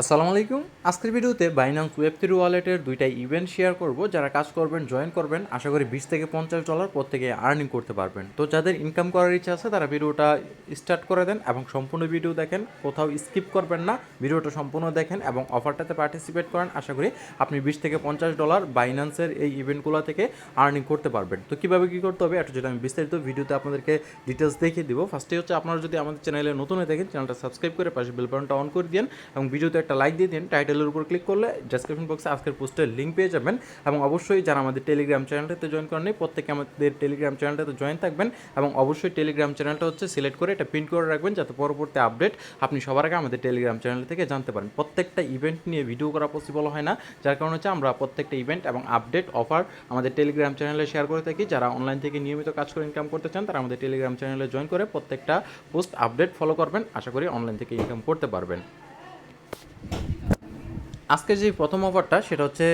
আসসালামু আলাইকুম। আজকের ভিডিওতে বাইনান্স ওয়েব থ্রি ওয়ালেটের দুইটা ইভেন্ট শেয়ার করব। যারা কাজ করবেন জয়েন করবেন, আশা করি বিশ থেকে পঞ্চাশ ডলার প্রত্যেকে আর্নিং করতে পারবেন। তো যাদের ইনকাম করার ইচ্ছা আছে, তারা ভিডিওটা স্টার্ট করে দেন এবং সম্পূর্ণ ভিডিও দেখেন। কোথাও স্কিপ করবেন না, ভিডিওটা সম্পূর্ণ দেখেন এবং অফারটাতে পার্টিসিপেট করেন। আশা করি আপনি বিশ থেকে পঞ্চাশ ডলার বাইনান্সের এই ইভেন্টগুলো থেকে আর্নিং করতে পারবেন। তো কীভাবে কী করতে হবে একটু যেটা আমি বিস্তারিত ভিডিওতে আপনাদেরকে ডিটেলস দেখিয়ে দিব। ফার্স্টে হচ্ছে, আপনারা যদি আমাদের চ্যানেলে নতুন হয়ে থাকেন চ্যানেলটা সাবস্ক্রাইব করে পাশে বেল বাটনটা অন করে দিন এবং ভিডিওতে একটা লাইক দিয়ে দিন টাইটেলের উপর ক্লিক করলে ডেসক্রিপশন বক্সে আজকের পোস্টের লিঙ্ক পেয়ে যাবেন এবং অবশ্যই যারা আমাদের টেলিগ্রাম চ্যানেলটাতে জয়েন করেন প্রত্যেকে আমাদের টেলিগ্রাম চ্যানেলটাতে জয়েন থাকবেন এবং অবশ্যই টেলিগ্রাম চ্যানেলটা হচ্ছে সিলেক্ট করে এটা প্রিন্ট করে রাখবেন যাতে পরবর্তী আপডেট আপনি সবার আগে আমাদের টেলিগ্রাম চ্যানেল থেকে জানতে পারেন। প্রত্যেকটা ইভেন্ট নিয়ে ভিডিও করা পসিবল হয় না, যার কারণে হচ্ছে আমরা প্রত্যেকটা ইভেন্ট এবং আপডেট অফার আমাদের টেলিগ্রাম চ্যানেলে শেয়ার করে থাকি। যারা অনলাইন থেকে নিয়মিত কাজ করে ইনকাম করতে চান, তারা আমাদের টেলিগ্রাম চ্যানেলে জয়েন করে প্রত্যেকটা পোস্ট আপডেট ফলো করবেন। আশা করি অনলাইন থেকে ইনকাম করতে পারবেন। আজকে যে প্রথম অফারটা সেটা হচ্ছে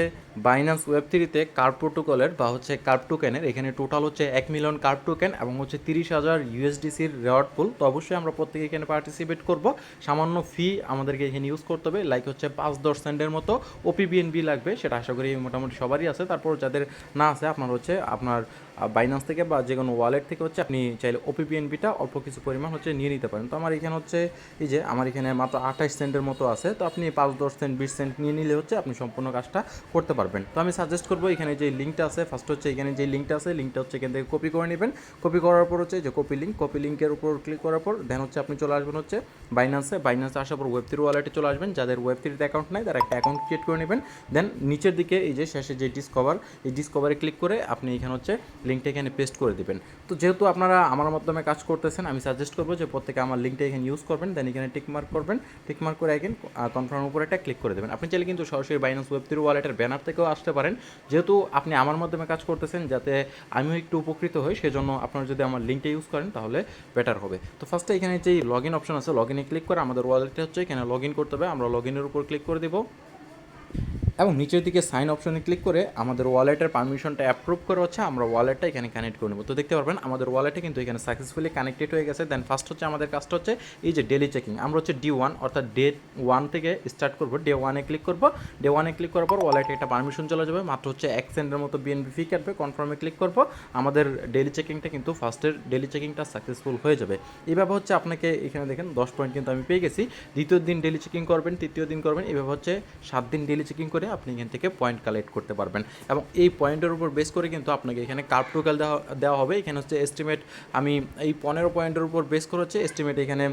বাইন্যান্স ওয়েব থ্রিতে কার্ভ প্রোটোকলের বা হচ্ছে কার্ভ টোকেনের এখানে টোটাল হচ্ছে এক মিলিয়ন কার্ভ টোকেন এবং হচ্ছে তিরিশ হাজার ইউএসডিসির রেওয়ার্ড পুল তো অবশ্যই আমরা প্রত্যেকে এখানে পার্টিসিপেট করব। সামান্য ফি আমাদেরকে এখানে ইউজ করতে হবে। লাইক হচ্ছে পাঁচ দশ সেন্টের মতো ওপিবিএনবি লাগবে, সেটা আশা করি মোটামুটি সবারই আছে। তারপর যাদের না আছে, আপনার হচ্ছে আপনার বাইন্যান্স থেকে বা যে কোনো ওয়ালেট থেকে হচ্ছে আপনি চাইলে ওপিপিএনপিটা অল্প কিছু পরিমাণ হচ্ছে নিয়ে নিতে পারেন। তো আমার এখানে হচ্ছে এই যে আমার এখানে মাত্র আঠাশ সেন্টের মতো আছে। তো আপনি পাঁচ, দশ সেন্ট বিশ সেন্ট নিয়ে নিলে হচ্ছে আপনি সম্পূর্ণ কাজটা করতে পারবেন। তো আমি সাজেস্ট করব এখানে যে লিঙ্কটা আছে ফার্স্ট হচ্ছে এখানে যে লিঙ্কটা আছে লিঙ্কটা হচ্ছে এখান থেকে কপি করে নেবেন। কপি করার পর হচ্ছে যে কপি লিঙ্ক কপি লিঙ্কের উপর ক্লিক করার পর দেন হচ্ছে আপনি চলে আসবেন হচ্ছে বাইন্যান্সে বাইন্যান্সে আসার পর ওয়েব থ্রি ওয়ালেটে চলে আসবেন। যাদের ওয়েব থ্রিতে অ্যাকাউন্ট নাই, তারা একটা অ্যাকাউন্ট ক্রিয়েট করে নেবেন। দেন নিচের দিকে এই যে শেষে যে ডিসকভার এই ডিসকভারে ক্লিক করে আপনি এখানে হচ্ছে লিঙ্কটা এখানে পেস্ট করে দিবেন। তো যেহেতু আপনারা আমার মাধ্যমে কাজ করতেছেন, আমি সাজেস্ট করব যে প্রত্যেকে আমার লিঙ্কটা এখানে ইউজ করবেন দেন এখানে টিক মার্ক করবেন। টিক মার্ক করে এখানে কনফার্মের উপরে একটা ক্লিক করে দেবেন। আপনি চাইলে কিন্তু সরাসরি বাইন্যান্স ওয়েব ওয়ালেটের ব্যানার থেকেও আসতে পারেন। যেহেতু আপনি আমার মাধ্যমে কাজ করতেছেন, যাতে আমিও একটু উপকৃত হই, সেজন্য আপনারা যদি আমার লিঙ্কটা ইউজ করেন, তাহলে বেটার হবে। তো ফার্স্টে এখানে যেই লগ ইন অপশন আছে লগ ইনে ক্লিক করে আমাদের ওয়ালেটটা হচ্ছে, এখানে লগ ইন করতে হবে। আমরা লগ ইনের উপর ক্লিক করে দেবো। এবং নিচের দিকে সাইন অপশনে ক্লিক করে আমাদের ওয়ালেটের পারমিশনটা অ্যাপ্রুভ করে হচ্ছে, আমরা ওয়ালেটটা এখানে কানেক্ট করে নেব। তো দেখতে পারবেন, আমাদের ওয়ালেটে কিন্তু এখানে সাকসেসফুলি কানেক্টেড হয়ে গেছে। দেন ফার্স্ট হচ্ছে আমাদের কাজটা হচ্ছে এই যে ডেলি চেকিং আমরা হচ্ছে ডি ওয়ান অর্থাৎ ডে ওয়ান থেকে স্টার্ট করব ডে ওয়ানে ক্লিক করব। ডে ওয়ানে ক্লিক করার পর ওয়ালেটে একটা পারমিশন চলে যাবে, মাত্র হচ্ছে এক সেন্টের মতো বিএনবি ফি কাটবে কনফার্মে ক্লিক করব। আমাদের ডেলি চেকিংটা কিন্তু ফার্স্টের ডেলি চেকিংটা সাকসেসফুল হয়ে যাবে। এইভাবে হচ্ছে আপনাকে এখানে দেখেন, দশ পয়েন্ট কিন্তু আমি পেয়ে গেছি। দ্বিতীয় দিন ডেলি চেকিং করবেন, তৃতীয় দিন করবেন এইভাবে হচ্ছে সাত দিন ডেলি চেকিং করে আপনি এখান থেকে পয়েন্ট কালেক্ট করতে পারবেন। এবং এই পয়েন্টের উপর বেস করে কিন্তু আপনাকে এখানে কার্ভ টোকাল দেওয়া দেওয়া হবে। এখানে হচ্ছে এস্টিমেট আমি এই পনেরো পয়েন্টের উপর বেস করে হচ্ছে এস্টিমেট এখানে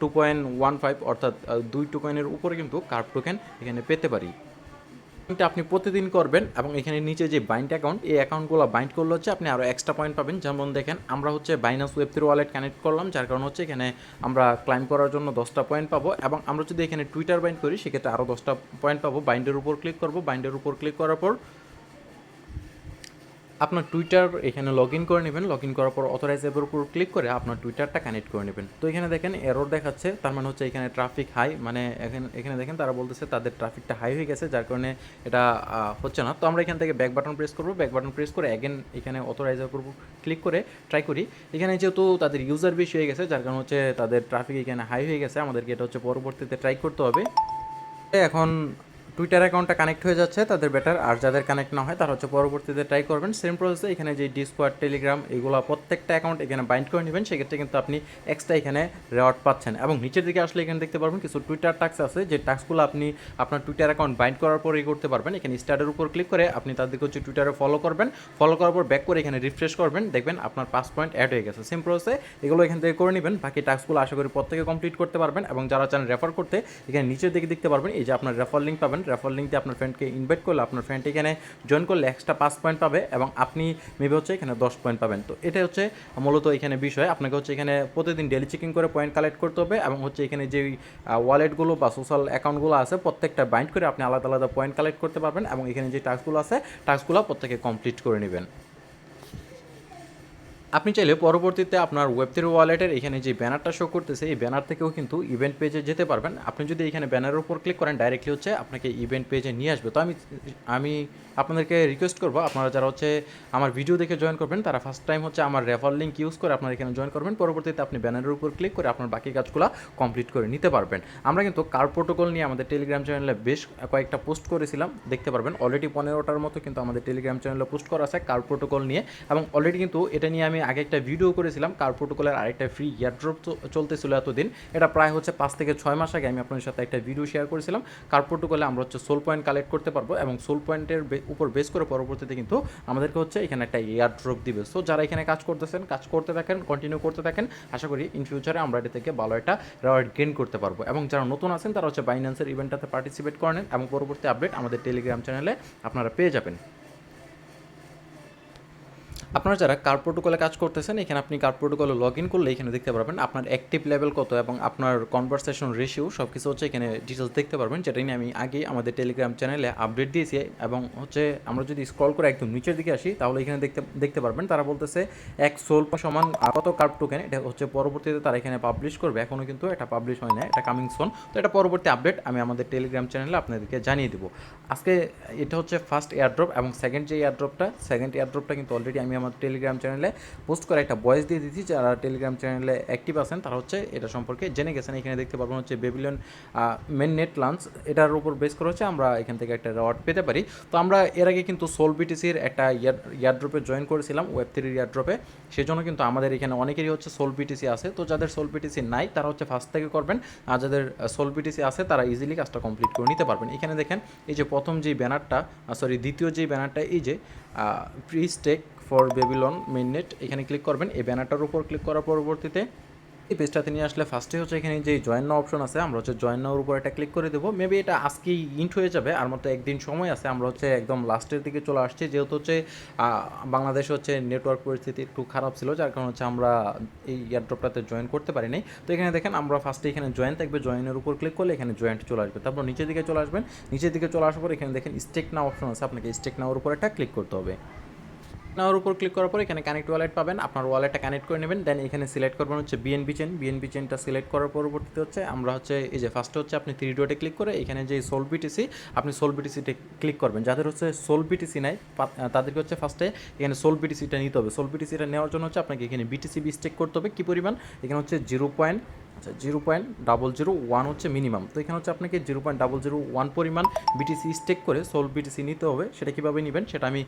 টু পয়েন্ট ওয়ান ফাইভ অর্থাৎ দুই টোকেনের উপরে কিন্তু কার্ভ টোকেন এখানে পেতে পারি। আপনি প্রতিদিন করবেন এবং এখানে নিচে যে বাইন্ড অ্যাকাউন্ট এই অ্যাকাউন্টগুলো বাইন্ড করলে হচ্ছে আপনি আরও এক্সট্রা পয়েন্ট পাবেন। যেমন দেখেন, আমরা হচ্ছে Binance web three wallet connect করলাম, যার কারণে হচ্ছে এখানে আমরা ক্লাইম করার জন্য দশটা পয়েন্ট পাবো এবং আমরা যদি এখানে টুইটার বাইন্ড করি, সেক্ষেত্রে আরও দশটা পয়েন্ট পাবো। বাইন্ডের উপর ক্লিক করব। বাইন্ডের উপর ক্লিক করার পর আপনার টুইটার এখানে লগ ইন করে নেবেন। লগ ইন করার পর অথরাইজ অ্যাপের উপর ক্লিক করে আপনার টুইটারটা কানেক্ট করে নেবেন। তো এখানে দেখেন এরর দেখাচ্ছে, তার মানে হচ্ছে এখানে ট্রাফিক হাই মানে এখানে এখানে দেখেন তারা বলতেছে তাদের ট্রাফিকটা হাই হয়ে গেছে, যার কারণে এটা হচ্ছে না। তো আমরা এখান থেকে ব্যাক বাটন প্রেস করব। ব্যাক বাটন প্রেস করে অ্যাগেন এখানে অথরাইজের উপর ক্লিক করে ট্রাই করি। এখানে যেহেতু তাদের ইউজার বেশি হয়ে গেছে, যার কারণে হচ্ছে তাদের ট্রাফিক এখানে হাই হয়ে গেছে, আমাদেরকে এটা হচ্ছে পরবর্তীতে ট্রাই করতে হবে। এখন টুইটার অ্যাকাউন্টটা কানেক্ট হয়ে যাচ্ছে, তাদের বেটার আর যাদের কানেক্ট না হয়, তারা হচ্ছে পরবর্তীতে ট্রাই করবেন। সেম প্রসেসে এখানে যে ডিসকোয়ার টেলিগ্রাম এগুলো প্রত্যেকটা অ্যাকাউন্ট এখানে বাইন্ড করে নেবেন। সেক্ষেত্রে কিন্তু আপনি এক্সট্রা এখানে রেওয়ার্ড পাচ্ছেন। এবং নিচের দিকে আসলে এখানে দেখতে পারবেন, কিছু টুইটার টাক্স আছে। যে টাক্সগুলো আপনি আপনার টুইটার অ্যাকাউন্ট বাইন্ড করার পরেই করতে পারবেন। এখানে স্টার্টের উপর ক্লিক করে আপনি তাদেরকে হচ্ছে টুইটারে ফলো করবেন। ফলো করার পর ব্যাক করে এখানে রিফ্রেশ করবেন। দেখবেন আপনার পাঁচ পয়েন্ট অ্যাড হয়ে গেছে। সেম প্রসেসে এগুলো এখান থেকে করে নেবেন। বাকি টাস্কগুলো আশা করি প্রত্যেকে কমপ্লিট করতে পারবেন। এবং যারা চান রেফার করতে, এখানে নিচের দিকে দেখতে পারবেন। এই যে আপনার রেফার লিঙ্ক পাবেন। রেফার লিঙ্ক দিয়ে আপনার ফ্রেন্ডকে ইনভাইট করলে আপনার ফ্রেন্ড এখানে জয়েন করলে এক্সট্রা পাঁচ পয়েন্ট পাবে এবং আপনি মেবি হচ্ছে এখানে দশ পয়েন্ট পাবেন। তো এটা হচ্ছে মূলত এখানে বিষয়। আপনাকে হচ্ছে এখানে প্রতিদিন ডেলি চেকিং করে পয়েন্ট কালেক্ট করতে হবে এবং হচ্ছে এখানে যে ওয়ালেটগুলো বা সোশ্যাল অ্যাকাউন্টগুলো আছে প্রত্যেকটা বাইন্ড করে আপনি আলাদা আলাদা পয়েন্ট কালেক্ট করতে পারবেন এবং এখানে যে টাস্কগুলো আছে টাস্কগুলো প্রত্যেকে কমপ্লিট করে নেবেন। আপনি চাইলে পরবর্তীতে আপনার ওয়েব থ্রি ওয়ালেটের এখানে যে ব্যানারটা শো করতেছে, এই ব্যানার থেকেও কিন্তু ইভেন্ট পেজে যেতে পারবেন। আপনি যদি এখানে ব্যানারের উপর ক্লিক করেন ডাইরেক্টলি হচ্ছে আপনাকে ইভেন্ট পেজে নিয়ে আসবে। তো আমি আমি আপনাদেরকে রিকোয়েস্ট করব, আপনারা যারা হচ্ছে আমার ভিডিও দেখে জয়েন করবেন, তারা ফার্স্ট টাইম হচ্ছে আমার রেফার লিঙ্ক ইউজ করে আপনারা এখানে জয়েন করবেন। পরবর্তীতে আপনি ব্যানারের উপর ক্লিক করে আপনার বাকি কাজগুলো কমপ্লিট করে নিতে পারবেন। আমরা কিন্তু কার প্রোটোকল নিয়ে আমাদের টেলিগ্রাম চ্যানেলে বেশ কয়েকটা পোস্ট করেছিলাম, দেখতে পারবেন। অলরেডি পনেরোটার মতো কিন্তু আমাদের টেলিগ্রাম চ্যানেলে পোস্ট করা আছে কার প্রোটোকল নিয়ে। এবং অলরেডি কিন্তু এটা নিয়ে আমি আগে একটা ভিডিও করেছিলাম, কার প্রোটোকলের আরেকটা ফ্রি ইয়ারড্রপ চলতেছিল এতদিন। এটা প্রায় হচ্ছে পাঁচ থেকে ছয় মাস আগে আমি আপনাদের সাথে একটা ভিডিও শেয়ার করেছিলাম। কার প্রোটোকলে আমরা হচ্ছে সোল পয়েন্ট কালেক্ট করতে পারব এবং সোল পয়েন্টের উপর বেস করে পরবর্তীতে কিন্তু আমাদেরকে হচ্ছে এখানে একটা এয়ার ড্রপ দিবে। সো যারা এখানে কাজ করতেছেন, কাজ করতে থাকেন কন্টিনিউ করতে থাকেন, আশা করি ইন ফিউচারে আমরা এটা থেকে ভালো একটা রেওয়ার্ড গেইন করতে পারব। এবং যারা নতুন আছেন, তারা হচ্ছে বাইন্যান্সের ইভেন্টটাতে পার্টিসিপেট করেন এবং পরবর্তী আপডেট আমাদের টেলিগ্রাম চ্যানেলে আপনারা পেয়ে যাবেন। আপনারা যারা কার প্রোটোকলে কাজ করতেছেন, এখানে আপনি কার প্রোটোকলে লগ ইন করলে এখানে দেখতে পারবেন আপনার অ্যাক্টিভ লেভেল কত এবং আপনার কনভারসেশন রেশিও সব কিছু হচ্ছে এখানে ডিটেলস দেখতে পারবেন, যেটা নিয়ে আমি আগে আমাদের টেলিগ্রাম চ্যানেলে আপডেট দিয়েছি এবং হচ্ছে আমরা যদি স্ক্রল করে একদম নিচের দিকে আসি, তাহলে এখানে দেখতে দেখতে পারবেন তারা বলতেছে এক সোল সমান কত কার্ড টোকেন এটা হচ্ছে পরবর্তীতে তারা এখানে পাবলিশ করবে এখনও কিন্তু এটা পাবলিশ হয় না এটা কামিং সোন তো এটা পরবর্তী আপডেট আমি আমাদের টেলিগ্রাম চ্যানেলে আপনাদেরকে জানিয়ে দেবো। আজকে এটা হচ্ছে ফার্স্ট এয়ারড্রপ এবং সেকেন্ড যে এয়ারড্রপটা সেকেন্ড এয়ারড্রপটা কিন্তু অলরেডি আমি আমার টেলিগ্রাম চ্যানেলে পোস্ট করে একটা ভয়েস দিয়ে দিচ্ছি যারা টেলিগ্রাম চ্যানেলে অ্যাক্টিভ আছেন, তারা হচ্ছে এটা সম্পর্কে জেনে গেছেন। এখানে দেখতে পারবেন হচ্ছে বেবিলিয়ন মেন নেট লাঞ্চ এটার উপর বেস করে হচ্ছে আমরা এখান থেকে একটা রেওয়ার্ড পেতে পারি। তো আমরা এর আগে কিন্তু সোল বিটিসির একটা ইয়ার, ইয়ারড্রপে জয়েন করেছিলাম ওয়েব থ্রির ইয়ারড্রপে। সেই জন্য কিন্তু আমাদের এখানে অনেকেরই হচ্ছে সোল বিটিসি আছে। তো যাদের সোল বিটিসি নাই, তারা হচ্ছে ফার্স্ট থেকে করবেন। আর যাদের সোল বিটিসি আছে, তারা ইজিলি কাজটা কমপ্লিট করে নিতে পারবেন। এখানে দেখেন, এই যে প্রথম যে ব্যানারটা সরি দ্বিতীয় যে ব্যানারটা এই যে pre stake for Babylon mainnet এখানে ক্লিক করবেন। এই ব্যানারটার উপর ক্লিক করার পরবর্তীতে এই পেজটাতে নিয়ে আসলে ফার্স্টে হচ্ছে এখানে যে জয়েন নাও অপশন আছে, আমরা হচ্ছে জয়েন নাওর উপর একটা ক্লিক করে দেবো। মেবি এটা আজকেই ইন্ট হয়ে যাবে, আর মতো একদিন সময় আছে, আমরা হচ্ছে একদম লাস্টের দিকে চলে আসছি। যেহেতু হচ্ছে বাংলাদেশে হচ্ছে নেটওয়ার্ক পরিস্থিতি একটু খারাপ ছিল, যার কারণে হচ্ছে আমরা এই এয়ারড্রপটাতে জয়েন করতে পারিনি। তো এখানে দেখেন, আমরা ফার্স্টে এখানে জয়েন থাকবে। জয়েনের উপর ক্লিক করলে এখানে জয়েন্ট চলে আসবে। তারপর নিচের দিকে চলে আসবেন। নিচের দিকে চলে আসার পর এখানে দেখেন স্টেক নাও অপশন আছে। আপনাকে স্টেক নাওর উপর একটা ক্লিক করতে হবে। নেওয়ার উপর ক্লিক করার পর এখানে কানেক্ট ওয়ালেট পাবেন। আপনার ওয়ালেটটা কানেক্ট করে নেবেন দেন এখানে সিলেক্ট করবেন হচ্ছে বিএনবি চেন বিএনবি চেনটা সিলেক্ট করার পরবর্তীতে হচ্ছে আমরা হচ্ছে এই যে ফার্স্টে হচ্ছে আপনি থ্রি ডোটে ক্লিক করে এখানে যে সোল বিটিসি আপনি সোল বিটিসিতে ক্লিক করবেন। যাদের হচ্ছে সোল বিটিসি নাই তাদেরকে হচ্ছে ফার্স্টে এখানে সোল বিটিসিটা নিতে হবে। সোল বিটিসিটা নেওয়ার জন্য হচ্ছে আপনাকে এখানে বিটিসি বি স্টেক করতে হবে। কী পরিমাণ? এখানে হচ্ছে জিরো পয়েন্ট আচ্ছা zero point double zero one হচ্ছে মিনিমাম তো এখানে হচ্ছে আপনাকে zero point double zero one পরিমাণ বিটিসি স্টেক করে সোল বিটিসি নিতে হবে। সেটা কীভাবে নেবেন সেটা আমি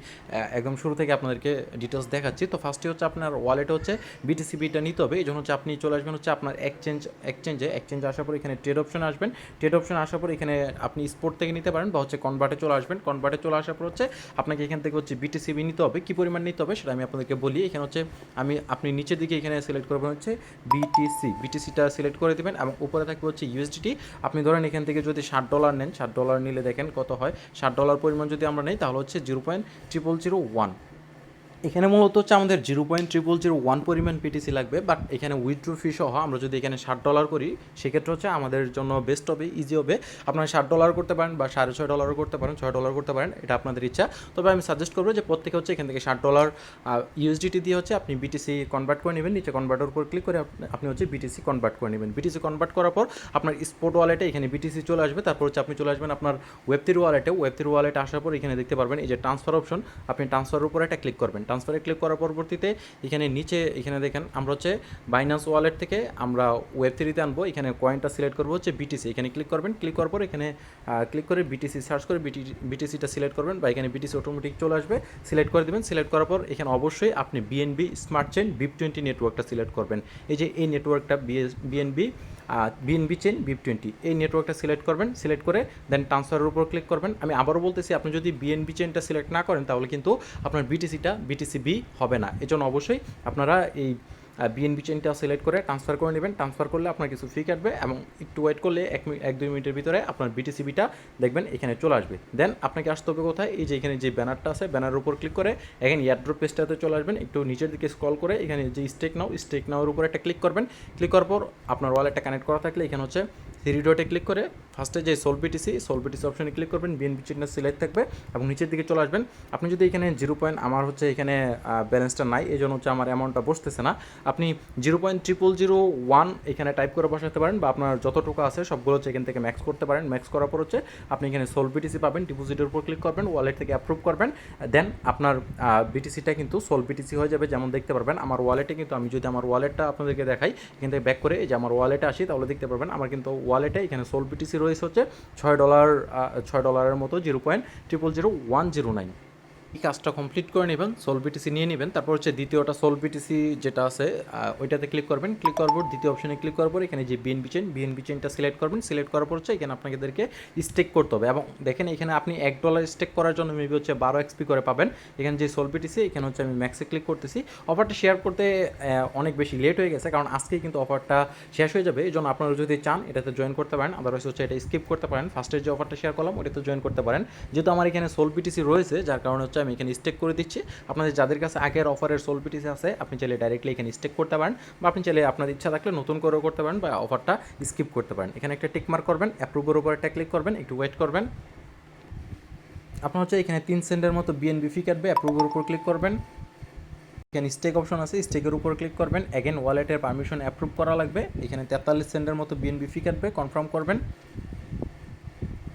একদম শুরু থেকে আপনাদেরকে ডিটেলস দেখাচ্ছি। তো ফার্স্টে হচ্ছে আপনার ওয়ালেটে হচ্ছে বিটিসি বিটা নিতে হবে। এই জন্য হচ্ছে আপনি চলে আসবেন হচ্ছে আপনার এক্সচেঞ্জ এক্সচেঞ্জে এক্সচেঞ্জে আসার পর এখানে ট্রেড অপশনে আসবেন। ট্রেড অপশনে আসার পর এখানে আপনি স্পোর্ট থেকে নিতে পারেন বা হচ্ছে কনভার্টে চলে আসবেন। কনভার্টে চলে আসার পর হচ্ছে আপনাকে এখান থেকে হচ্ছে বিটিসি বি নিতে হবে। কী পরিমাণ নিতে হবে সেটা আমি আপনাদেরকে বলি। এখানে হচ্ছে আমি, আপনি নিচের দিকে এখানে সিলেক্ট করবেন হচ্ছে বিটিসি বিটিসিটা সিলেক্ট করে দেবেন এবং উপরে থাকবে হচ্ছে ইউএসডিটি আপনি ধরেন এখান থেকে যদি ষাট ডলার নেন, ষাট ডলার নিলে দেখেন কত হয়? ষাট ডলার পরিমাণ যদি আমরা নেই, তাহলে হচ্ছে zero point triple zero one এখানে মূলত হচ্ছে আমাদের zero point triple zero one পরিমাণ পিটিসি লাগবে বাট এখানে উইথড্রো ফি সহ আমরা যদি এখানে ষাট ডলার করি, সেক্ষেত্রে হচ্ছে আমাদের জন্য বেস্ট হবে ইজি হবে। আপনারা ষাট ডলার করতে পারেন বা সাড়ে ছয় ডলারও করতে পারেন, ছয় ডলার করতে পারেন, এটা আপনাদের ইচ্ছা। তবে আমি সাজেস্ট করব যে প্রত্যেকে হচ্ছে এখান থেকে ষাট ডলার ইউএসডিটি দিয়ে হচ্ছে আপনি বিটিসি কনভার্ট করে নেবেন, নিচে কনভার্টার উপর ক্লিক করে আপনি হচ্ছে বিটিসি কনভার্ট করে নেবেন। বিটিসি কনভার্ট করার পর আপনার স্পোর্ট ওয়ালেটে এখানে বিটিসি চলে আসবে, তারপর হচ্ছে আপনি চলে আসবেন আপনার ওয়েব থ্রি ওয়ালেটে ওয়েব থ্রি ওয়ালেটে আসার পর এখানে দেখতে পারবেন এই যে ট্রান্সফার অপশন আপনি ট্রান্সফারের উপর একটা ক্লিক করবেন। ট্রান্সফারে ক্লিক করার পরবর্তীতে এখানে নিচে, এখানে দেখেন, আমরা হচ্ছে বাইন্যান্স ওয়ালেট থেকে আমরা ওয়েব থ্রিতে আনব। এখানে কয়েনটা সিলেক্ট করব হচ্ছে বিটিসি এখানে ক্লিক করবেন ক্লিক করার পর এখানে ক্লিক করে বিটিসি সার্চ করে বিটি বিটিসিটা সিলেক্ট করবেন বা এখানে বিটিসি অটোমেটিক চলে আসবে। সিলেক্ট করে দেবেন সিলেক্ট করার পর এখানে অবশ্যই আপনি BNB smart chain BEP twenty নেটওয়ার্কটা select করবেন। এই যে এই নেটওয়ার্কটা BNB BNB chain BEP twenty এই নেটওয়ার্কটা সিলেক্ট করবেন সিলেক্ট করে দেন ট্রান্সফারের উপর ক্লিক করবেন। আমি আবারও বলতেছি, আপনি যদি বিএনবি চেনটা সিলেক্ট না করেন, তাহলে কিন্তু আপনার বিটিসিটা বিটিসি বি হবে না। এজন্য অবশ্যই আপনারা এই বিএনবি চেনটা সিলেক্ট করে ট্রান্সফার করে নেবেন। ট্রান্সফার করলে আপনার কিছু ফি কাটবে এবং একটু ওয়েট করলে এক এক দুই মিনিটের ভিতরে আপনার বিটিসিবিটা দেখবেন এখানে চলে আসবে। দেন আপনাকে আসতে হবে কোথায়? এই যে এখানে যে ব্যানারটা আছে ব্যানার উপর ক্লিক করে এখানে ইয়ারড্রপ পেজটাতে চলে আসবেন। একটু নিচের দিকে স্ক্রল করে এখানে যে স্টেক নাও স্টেক নাওয়ার উপর একটা ক্লিক করবেন। ক্লিক করার পর আপনার ওয়ালেটটা কানেক্ট করা থাকলে এখানে হচ্ছে থ্রি ক্লিক করে ফার্স্টে যে সোল বিটিসি সোল বিটিসি অপশনে ক্লিক করবেন বিএনপি চিহ্ন সিলেক্ট থাকবে এবং নিচের দিকে চলে আসবেন। আপনি যদি এখানে জিরো পয়েন্ট আমার হচ্ছে এখানে ব্যালেন্সটা নাই এই জন্য হচ্ছে আমার অ্যামাউন্টটা বসতেছে না। আপনি zero point triple zero one এখানে টাইপ করে বসাতে পারেন বা আপনার যতটুকু আছে সবগুলো হচ্ছে এখান থেকে ম্যাক্স করতে পারেন। ম্যাক্স করার পর হচ্ছে আপনি এখানে সোল বিটিসি পাবেন ডিপোজিটের উপর ক্লিক করবেন ওয়ালেট থেকে অ্যাপ্রুভ করবেন দেন আপনার বিটিসিটা কিন্তু সোল বিটিসি হয়ে যাবে যেমন দেখতে পারবেন। আমার ওয়ালেটে কিন্তু আমি যদি আমার ওয়ালেটটা আপনাদেরকে দেখাই, এখান থেকে ব্যাক করে এই যে আমার ওয়ালেটে আসি, তাহলে দেখতে পারবেন আমার কিন্তু ওয়ালেটে এখানে সোল বিটিসি রয়েছে হচ্ছে ছয় ডলার ছয় ডলারের মতো zero point triple zero one zero nine এই কাজটা কমপ্লিট করে নেবেন সোল বিটিসি নিয়ে নেবেন। তারপর হচ্ছে দ্বিতীয়টা সোল বিটিসি যেটা আছে ওইটাতে ক্লিক করবেন। ক্লিক করার পর দ্বিতীয় অপশনে ক্লিক করার পর এখানে যে বিএনবি চেন বিএনবি চেনটা সিলেক্ট করবেন। সিলেক্ট করার পর হচ্ছে এখানে আপনাদেরকে স্টেক করতে হবে। এবং দেখেন এখানে আপনি এক ডলার স্টেক করার জন্য মেবি হচ্ছে বারো এক্সপি করে পাবেন। এখানে যে সোল বিটিসি এখানে হচ্ছে আমি ম্যাক্সে ক্লিক করতেছি। অফারটা শেয়ার করতে অনেক বেশি লেট হয়ে গেছে। কারণ আজকেই কিন্তু অফারটা শেষ হয়ে যাবে। এই জন্য আপনারা যদি চান, এটাতে জয়েন করতে পারেন। আদারওয়াইজ হচ্ছে এটা স্কিপ করতে পারেন। ফার্স্টের যে অফারটা শেয়ার করলাম, ওটাতে জয়েন করতে পারেন। যেহেতু আমার এখানে সোল পিটিসি রয়েছে, যার কারণে হচ্ছে আমি এখানে স্টেক করে দিচ্ছি। আপনাদের যাদের কাছে আগের অফারের সোল পিটিসি আছে, আপনি চাইলে ডাইরেক্টলি এখানে স্টেক করতে পারেন বা আপনি চাইলে আপনার ইচ্ছা থাকলে নতুন করেও করতে পারেন বা অফারটা স্কিপ করতে পারেন। এখানে একটা টিক মার্ক করবেন অ্যাপ্রুভের উপর একটা ক্লিক করবেন, একটু ওয়েট করবেন। আপনার হচ্ছে এখানে তিন সেন্টের মতো বিএনবি ফি কাটবে অ্যাপ্রুভের উপর ক্লিক করবেন। এখানে স্টেক অপশন আছে স্টেকের উপর ক্লিক করবেন। অ্যাগেন ওয়ালেটের পারমিশন অ্যাপ্রুভ করা লাগবে। এখানে তেতাল্লিশ সেন্টের মতো বিএনবি ফি কাটবে কনফার্ম করবেন।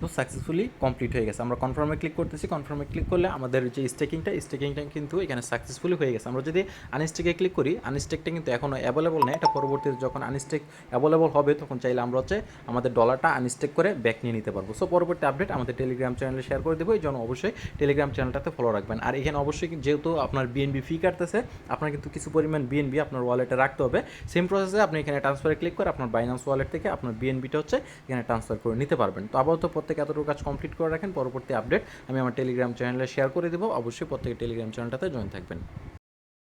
তো সাকসেসফুলি কমপ্লিট হয়ে গেছে। আমরা কনফার্মে ক্লিক করতেছি কনফার্মে ক্লিক করলে আমাদের যে স্টেকিংটা স্টেকিংটা কিন্তু এখানে সাকসেসফুলি হয়ে গেছে। আমরা যদি আনস্টেকে ক্লিক করি আনস্টেকটা কিন্তু এখনও অ্যাভেলেবল নেই। এটা পরবর্তীতে যখন আনস্টেক অ্যাভেলেবল হবে, তখন চাইলে আমরা হচ্ছে আমাদের ডলারটা আনস্টেক করে ব্যাক নিয়ে নিতে পারব। সো পরবর্তী আপডেট আমাদের টেলিগ্রাম চ্যানেলে শেয়ার করে দেবো। এই জন্য অবশ্যই টেলিগ্রাম চ্যানেলটাতে ফলো রাখবেন। আর এখানে অবশ্যই যেহেতু আপনার বিএনবি ফি কাটতেছে, আপনার কিন্তু কিছু পরিমাণ বিএনবি আপনার ওয়ালেটে রাখতে হবে। সেম প্রসেসে আপনি এখানে ট্রান্সফারে ক্লিক করে আপনার বাইন্যান্স ওয়ালেট থেকে আপনার বিএনবিটা হচ্ছে এখানে ট্রান্সফার করে নিতে পারবেন। তো আপাতত প্রত্যেকে এতটুকু কাজ কমপ্লিট করে রাখেন, পরবর্তী আপডেট আমি আমার টেলিগ্রাম চ্যানেলে শেয়ার করে দেবো। অবশ্যই প্রত্যেকে টেলিগ্রাম চ্যানেলটাতে জয়েন থাকবেন।